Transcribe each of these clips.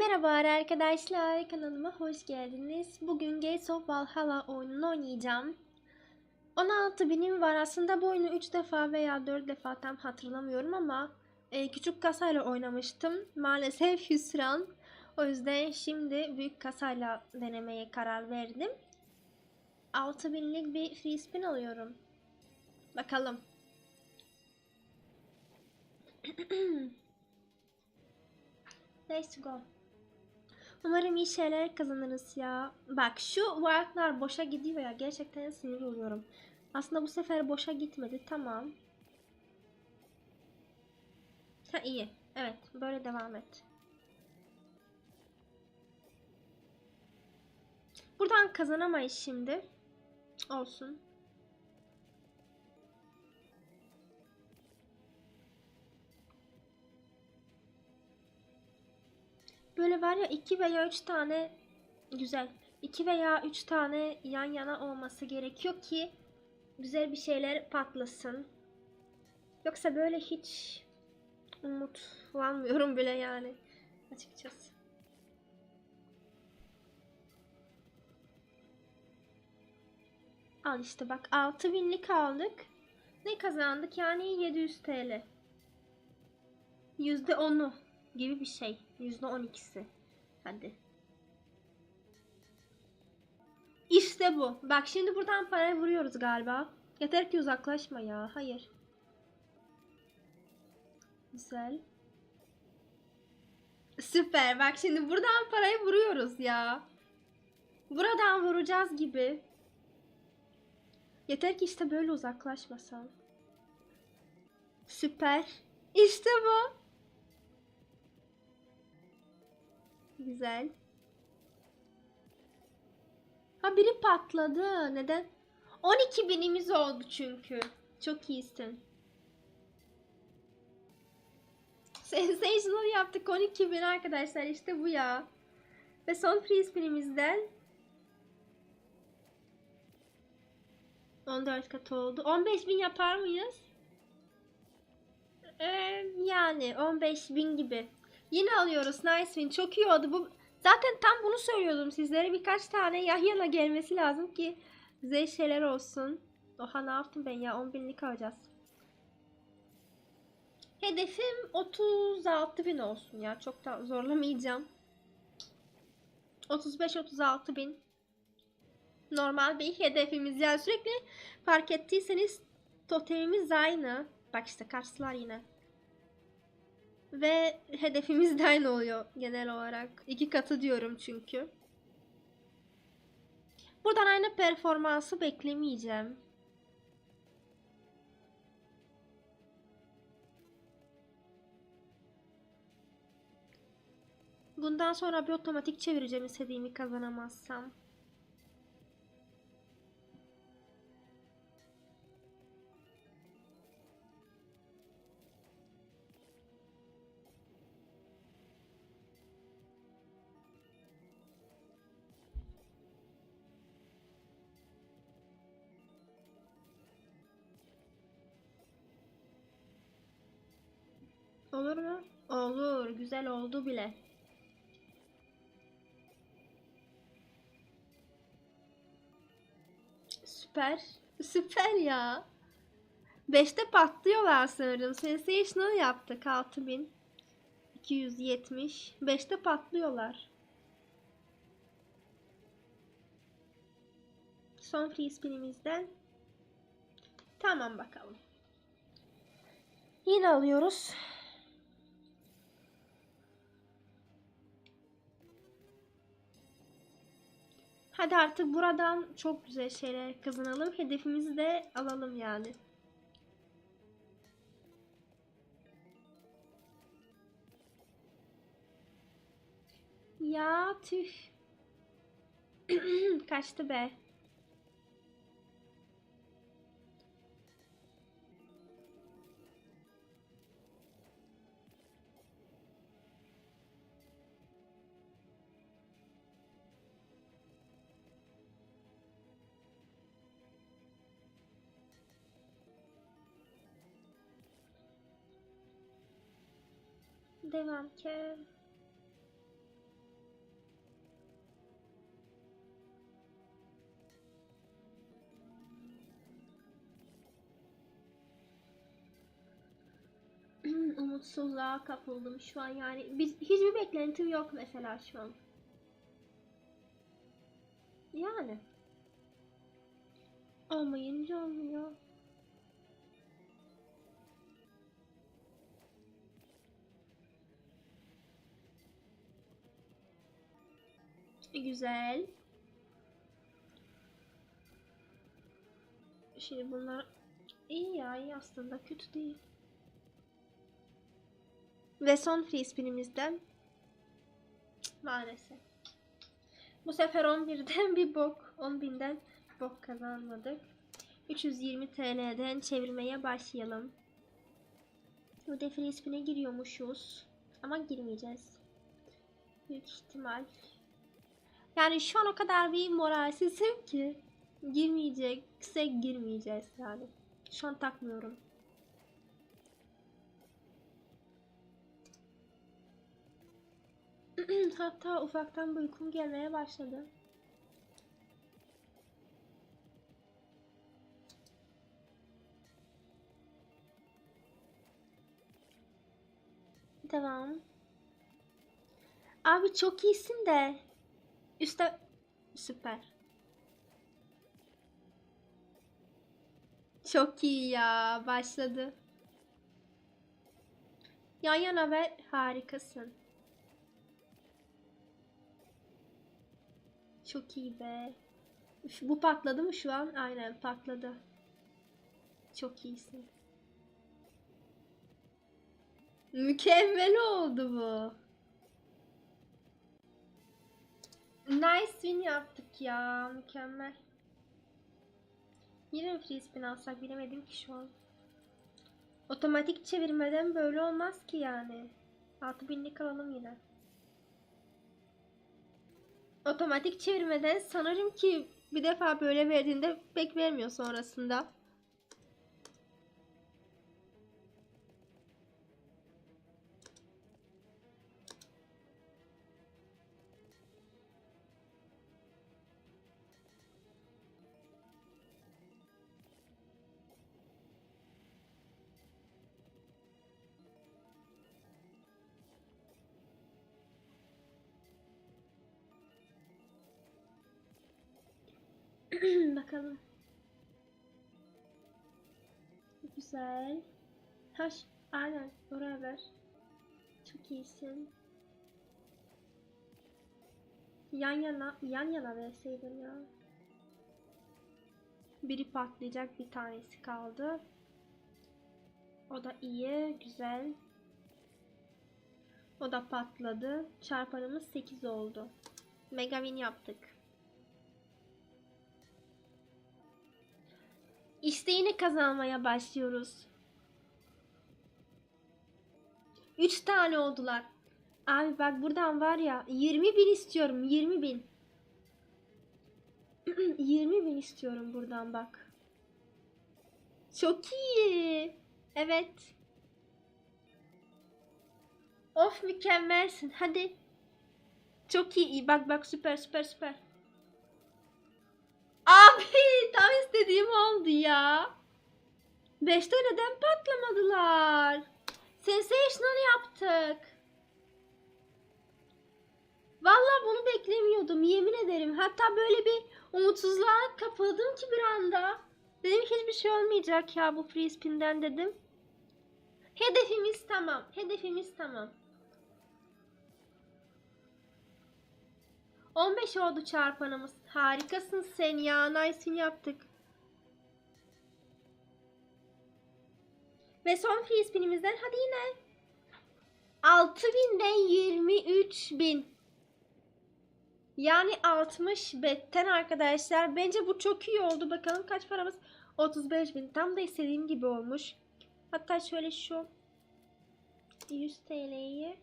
Merhaba arkadaşlar kanalıma hoş geldiniz. Bugün Gates of Valhalla oyununu oynayacağım. 16 binim var aslında bu oyunu 3 defa veya 4 defa tam hatırlamıyorum ama e, küçük kasayla oynamıştım. Maalesef hüsran. O yüzden şimdi büyük kasayla denemeye karar verdim. 6000'lik bir free spin alıyorum. Bakalım. Let's go. Umarım iyi şeyler kazanırız ya. Bak şu wildlar boşa gidiyor ya. Gerçekten sinir oluyorum. Aslında bu sefer boşa gitmedi. Tamam. Ha iyi. Evet. Böyle devam et. Buradan kazanamayız şimdi. Olsun. Böyle var ya iki veya üç tane güzel. iki veya üç tane yan yana olması gerekiyor ki güzel bir şeyler patlasın. Yoksa böyle hiç umutlanmıyorum bile yani açıkçası. Al işte bak 6000'lik aldık. Ne kazandık? Yani 700 TL. %10'u gibi bir şey. %12'si. Hadi. İşte bu. Bak şimdi buradan parayı vuruyoruz galiba. Yeter ki uzaklaşma ya. Hayır. Güzel. Süper. Bak şimdi buradan parayı vuruyoruz ya. Buradan vuracağız gibi. Yeter ki işte böyle uzaklaşmasan. Süper. İşte bu. Güzel. Ha biri patladı. Neden? 12 binimiz oldu çünkü. Çok iyisin. Sensational yaptık 12 bin arkadaşlar işte bu ya. Ve son free spinimizden 14 kat oldu. 15 bin yapar mıyız? Ee, yani 15 bin gibi. Yine alıyoruz. Nice win. Çok iyi oldu. Bu zaten tam bunu söylüyordum sizlere. Birkaç tane Yahya'la gelmesi lazım ki güzel olsun. Oha ne yaptım ben ya? 10 binlik alacağız. Hedefim 36 bin olsun ya. Çok da zorlamayacağım. 35-36 bin. Normal bir hedefimiz. Yani sürekli fark ettiyseniz totemimiz aynı. Bak işte karşılar yine. Ve hedefimiz de aynı oluyor genel olarak. İki katı diyorum çünkü. Buradan aynı performansı beklemeyeceğim. Bundan sonra bir otomatik çevireceğim istediğimi kazanamazsam. Olur mu? Olur. Güzel oldu bile. Süper. Süper ya. 5'te patlıyorlar sanırım. Sensational yaptık 6000. 270. 5'te patlıyorlar. Son free spinimizden. Tamam bakalım. Yine alıyoruz. Hadi artık buradan çok güzel şeyler kazanalım. Hedefimizi de alalım yani. Ya tüh. Kaçtı be. Devam ki. Umutsuzluğa kapıldım şu an yani. Biz, hiçbir beklentim yok mesela şu an. Yani. Olmayınca olmuyor. Güzel. Şimdi bunlar iyi ya iyi aslında kötü değil. Ve son free spinimizden maalesef. Bu sefer 11'den bir bok, 10.000'den bok kazanmadık. 320 TL'den çevirmeye başlayalım. Bu da free spin'e giriyormuşuz. Ama girmeyeceğiz. Büyük ihtimal. Yani şu an o kadar bir moralsizim ki girmeyecekse girmeyeceğiz yani. Şu an takmıyorum. Hatta ufaktan bir uykum gelmeye başladı. Tamam. Abi çok iyisin de. Üste süper. Çok iyi ya. Başladı. Yan yana ver. Harikasın. Çok iyi be. Üf, Bu patladı mı şu an? Aynen patladı. Çok iyisin. Mükemmel oldu bu. Nice win yaptık ya. Mükemmel. Yine mi free spin alsak bilemedim ki şu an. Otomatik çevirmeden böyle olmaz ki yani. 6000'lik alalım yine. Otomatik çevirmeden sanırım ki bir defa böyle verdiğinde pek vermiyor sonrasında. Bakalım. Güzel. Taş. Aynen. Oraya ver. Çok iyisin. Yan yana, yan yana verseydin ya. Biri patlayacak, bir tanesi kaldı. O da iyi, güzel. O da patladı. Çarpanımız 8 oldu. Mega win yaptık. İşte yine kazanmaya başlıyoruz. 3 tane oldular. Abi bak buradan var ya 20 bin istiyorum 20 bin. 20 bin istiyorum buradan bak. Çok iyi. Evet. Of mükemmelsin. Hadi. Çok iyi. Bak bak süper süper süper. Abi tam istediğim oldu ya. Beşte neden patlamadılar? Sensational yaptık. Vallahi bunu beklemiyordum yemin ederim. Hatta böyle bir umutsuzluğa kapıldım ki bir anda. Dedim ki hiçbir şey olmayacak ya bu free spin'den dedim. Hedefimiz tamam. Hedefimiz tamam. 15 oldu çarpanımız. Harikasın sen ya. Nice'ini yaptık. Ve son free spinimizden hadi yine. 6000'den 23000. Yani 60 betten arkadaşlar. Bence bu çok iyi oldu. Bakalım kaç paramız? 35.000. Tam da istediğim gibi olmuş. Hatta şöyle şu 100 TL'yi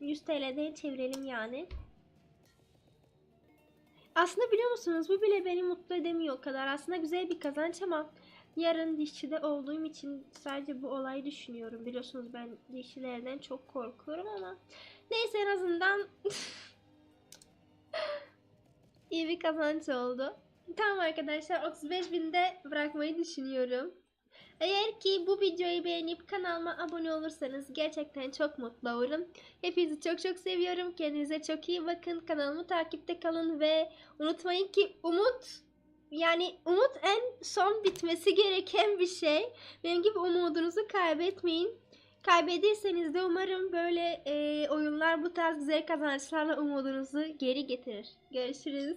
100 TL'de çevirelim yani. Aslında biliyor musunuz bu bile beni mutlu edemiyor o kadar. Aslında güzel bir kazanç ama yarın dişçide olduğum için sadece bu olayı düşünüyorum. Biliyorsunuz ben dişçilerden çok korkuyorum ama neyse en azından iyi bir kazanç oldu. Tamam arkadaşlar 35 binde bırakmayı düşünüyorum. Eğer ki bu videoyu beğenip kanalıma abone olursanız gerçekten çok mutlu olurum. Hepinizi çok çok seviyorum. Kendinize çok iyi bakın. Kanalımı takipte kalın ve unutmayın ki umut yani umut en son bitmesi gereken bir şey. Benim gibi umudunuzu kaybetmeyin. Kaybedirseniz de umarım böyle e, oyunlar bu tarz güzel kazançlarla umudunuzu geri getirir. Görüşürüz.